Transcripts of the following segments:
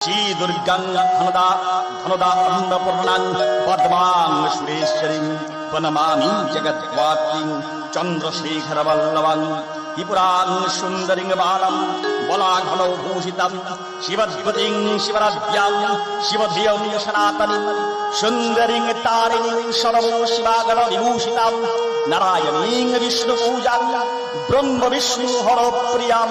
দুর্গাং ধনদা ধনদা অন্নপূর্ণাং পদ্মাং সুরেশ্বরীং প্রণমামি জগদ্ধাত্রীং চন্দ্রশেখর বল্লভাং ত্রিপুরাং সুন্দরিং বালাম বলাঘন ভূষিতাম শিবদ্ভুতিং শিবরাজ্ঞাং শিবধিয়ং সনাতনী সুন্দরিং তারিণীং সর্ব শিবাগল বিভূষিতাম নারায়ণীং বিষ্ণু পূজাং ব্রহ্ম বিষ্ণু হর প্রিয়াম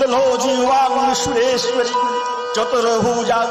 ললোজীবাং সুরেশ্বরী চতুর্ভুজাং